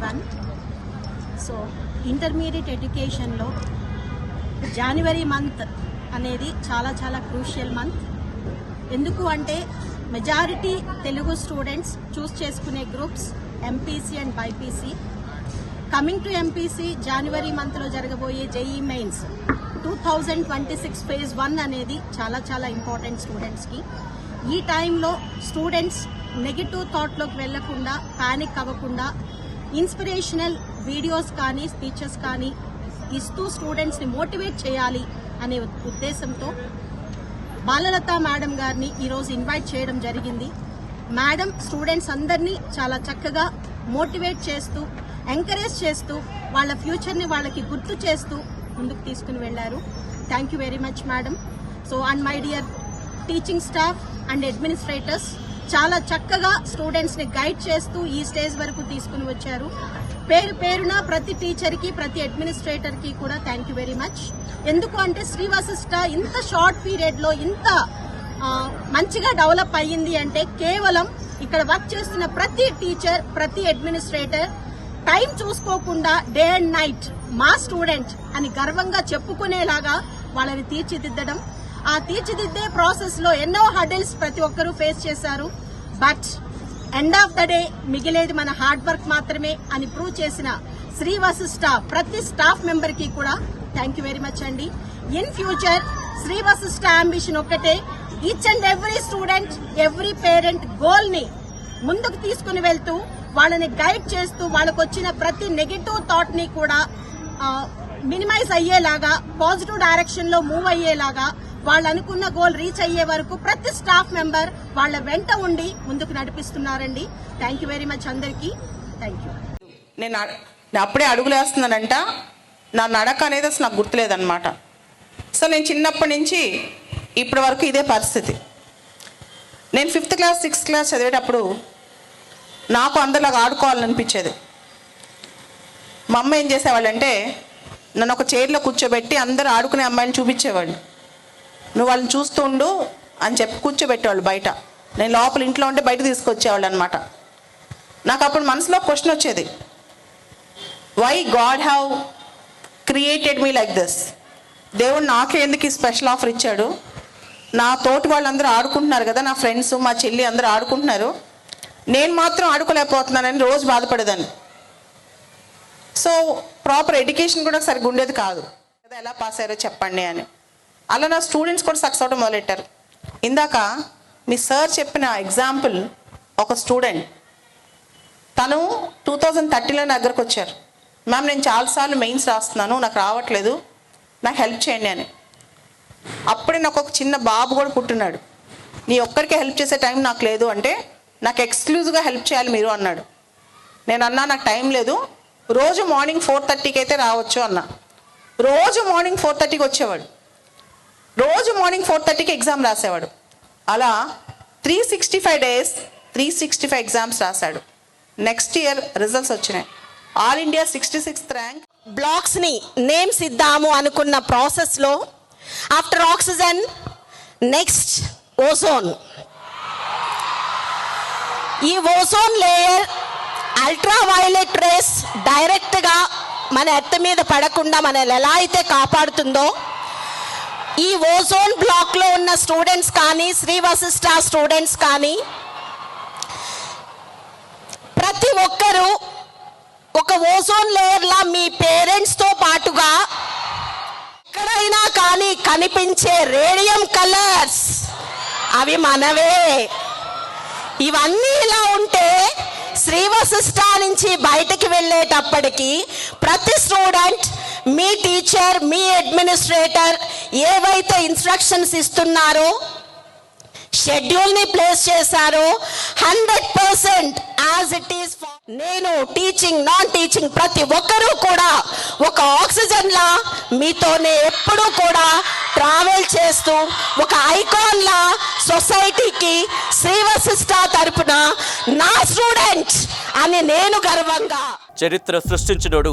Everyone so intermediate ఎడ్యుకేషన్లో జనవరి month అనేది చాలా చాలా క్రూషియల్ మంత్ ఎందుకు అంటే మెజారిటీ తెలుగు స్టూడెంట్స్ చూస్ చేసుకునే groups MPC and BiPC coming to MPC జనవరి మంత్లో జరగబోయే JEE mains two thousand twenty six phase one అనేది చాలా చాలా ఇంపార్టెంట్ స్టూడెంట్స్కి ఈ టైంలో స్టూడెంట్స్ నెగిటివ్ థాట్లోకి వెళ్ళకుండా పానిక్ అవ్వకుండా ఇన్స్పిరేషనల్ వీడియోస్ కానీ స్పీచెస్ కానీ ఇస్తూ స్టూడెంట్స్ని మోటివేట్ చేయాలి అనే ఉద్దేశంతో బాలలత మేడం గారిని ఈరోజు ఇన్వైట్ చేయడం జరిగింది. మేడం స్టూడెంట్స్ అందరినీ చాలా చక్కగా మోటివేట్ చేస్తూ ఎంకరేజ్ చేస్తూ వాళ్ళ ఫ్యూచర్ని వాళ్ళకి గుర్తు చేస్తూ ముందుకు తీసుకుని వెళ్ళారు thank you very much madam. So and my dear teaching staff and administrators చాలా చక్కగా స్టూడెంట్స్ని గైడ్ చేస్తూ ఈ స్టేజ్ వరకు తీసుకుని వచ్చారు. పేరు పేరున ప్రతి టీచర్కి ప్రతి అడ్మినిస్ట్రేటర్కి కూడా థ్యాంక్ యూ వెరీ మచ్ ఎందుకు అంటే శ్రీవాసిష్ట ఇంత షార్ట్ పీరియడ్లో ఇంత మంచిగా డెవలప్ అయ్యింది అంటే కేవలం ఇక్కడ వర్క్ చేస్తున్న ప్రతి టీచర్ ప్రతి అడ్మినిస్ట్రేటర్ టైం చూసుకోకుండా డే అండ్ నైట్ మా స్టూడెంట్ అని గర్వంగా చెప్పుకునేలాగా వాళ్ళని తీర్చిదిద్దడం ఆ తీర్చిదిద్దే ప్రాసెస్లో ఎన్నో హడల్స్ ప్రతి ఒక్కరూ ఫేస్ చేశారు. But end of the day మిగిలేది మన హార్డ్ వర్క్ మాత్రమే అని ప్రూవ్ చేసిన శ్రీ స్టాఫ్ ప్రతి స్టాఫ్ మెంబర్కి కూడా థ్యాంక్ యూ వెరీ మచ్ అండి. In future Sri Vashishta ambition ఒక్కటే each and every student every parent గోల్ని ముందుకు తీసుకుని వెళ్తూ వాళ్ళని గైడ్ చేస్తూ వాళ్ళకు వచ్చిన ప్రతి నెగిటివ్ థాట్ని కూడా మినిమైజ్ అయ్యేలాగా పాజిటివ్ డైరెక్షన్లో మూవ్ అయ్యేలాగా వాళ్ళు అనుకున్న గోల్ రీచ్ అయ్యే వరకు ప్రతి స్టాఫ్ మెంబర్ వాళ్ళ వెంట ఉండి ముందుకు నడిపిస్తున్నారండి. థ్యాంక్ యూ వెరీ మచ్ అందరికీ. థ్యాంక్ యూ నేను నేను అప్పుడే అడుగులేస్తున్నానంట నా నడక అనేది అసలు నాకు గుర్తులేదన్నమాట. సో నేను చిన్నప్పటి నుంచి ఇప్పటి వరకు ఇదే పరిస్థితి. నేను ఫిఫ్త్ క్లాస్ సిక్స్త్ క్లాస్ చదివేటప్పుడు నాకు అందరిలాగా ఆడుకోవాలనిపించేది. మా అమ్మ ఏం చేసేవాళ్ళంటే నన్ను ఒక చైర్లో కూర్చోబెట్టి అందరూ ఆడుకునే అమ్మాయిని చూపించేవాళ్ళు. నువ్వు వాళ్ళని చూస్తుండు అని చెప్పి కూర్చోబెట్టేవాళ్ళు బయట. నేను లోపల ఇంట్లో ఉంటే బయట తీసుకొచ్చేవాళ్ళు అనమాట నాకు అప్పుడు మనసులో క్వశ్చన్ వచ్చేది. Why god have created me like this దేవుడు నాకే ఎందుకు ఈ స్పెషల్ ఆఫర్ ఇచ్చాడు? నా తోటి వాళ్ళందరూ ఆడుకుంటున్నారు కదా నా ఫ్రెండ్స్ మా చెల్లి అందరూ ఆడుకుంటున్నారు. నేను మాత్రం ఆడుకోలేకపోతున్నానని రోజు బాధపడేదాన్ని. సో ప్రాపర్ ఎడ్యుకేషన్ కూడా సరిగ్గా ఉండేది కాదు. ఎలా పాస్ అయ్యారో చెప్పండి అని. అలా నా స్టూడెంట్స్ కూడా సక్సెస్ అవడం మొదలెట్టారు. ఇందాక మీ సార్ చెప్పిన ఎగ్జాంపుల్ ఒక స్టూడెంట్ తను టూ థౌజండ్ థర్టీలో నా దగ్గరకు వచ్చారు. మ్యామ్ నేను చాలాసార్లు మెయిన్స్ రాస్తున్నాను నాకు రావట్లేదు నాకు హెల్ప్ చేయండి అని. అప్పుడే నాకు ఒక చిన్న బాబు కూడా పుట్టినాడు. నీ ఒక్కరికి హెల్ప్ చేసే టైం నాకు లేదు అంటే నాకు ఎక్స్క్లూజివ్గా హెల్ప్ చేయాలి మీరు అన్నాడు. నేను అన్నా నాకు టైం లేదు రోజు మార్నింగ్ ఫోర్ థర్టీకి అయితే రావచ్చు అన్నా. రోజు మార్నింగ్ ఫోర్ థర్టీకి వచ్చేవాడు. రోజు మార్నింగ్ ఫోర్ థర్టీకి ఎగ్జామ్ రాసేవాడు. అలా three sixty five days three sixty five exams రాశాడు. నెక్స్ట్ ఇయర్ రిజల్ట్స్ వచ్చినాయి. All India sixty sixth rank బ్లాక్స్ని names ఇద్దాము అనుకున్న ప్రాసెస్లో ఆఫ్టర్ ఆక్సిజన్ నెక్స్ట్ ఓజోన్ ఈ ozone layer ultra violet rays డైరెక్ట్గా మన ఎత్త మీద పడకుండా మనల్ని ఎలా అయితే కాపాడుతుందో ఈ ఓజోన్ బ్లాక్లో ఉన్న స్టూడెంట్స్ కానీ శ్రీవశిష్ట స్టూడెంట్స్ కానీ ప్రతి ఒక్కరూ ఒక ఓజోన్ లేయర్లా మీ పేరెంట్స్తో పాటుగా ఎక్కడైనా కానీ కనిపించే రేడియం కలర్స్. అవి మనవే. ఇవన్నీ ఇలా ఉంటే శ్రీవశిష్ట నుంచి బయటకి వెళ్ళేటప్పటికి ప్రతి స్టూడెంట్ మీ టీచర్ మీ అడ్మినిస్ట్రేటర్ ఏవైతే ఇన్స్ట్రక్షన్స్ ఇస్తున్నారో షెడ్యూల్ని ప్లేస్ చేశారో hundred percent as it is నేను టీచింగ్ నాన్ టీచింగ్ ప్రతి ఒక్కరూ కూడా ఒక ఆక్సిజన్ లా మీతోనే ఎప్పుడూ కూడా ట్రావెల్ చేస్తూ ఒక ఐకాన్ లా సొసైటీకి శ్రీవశిష్ట తరపున నా స్టూడెంట్ అని నేను గర్వంగా చరిత్ర సృష్టించినోడు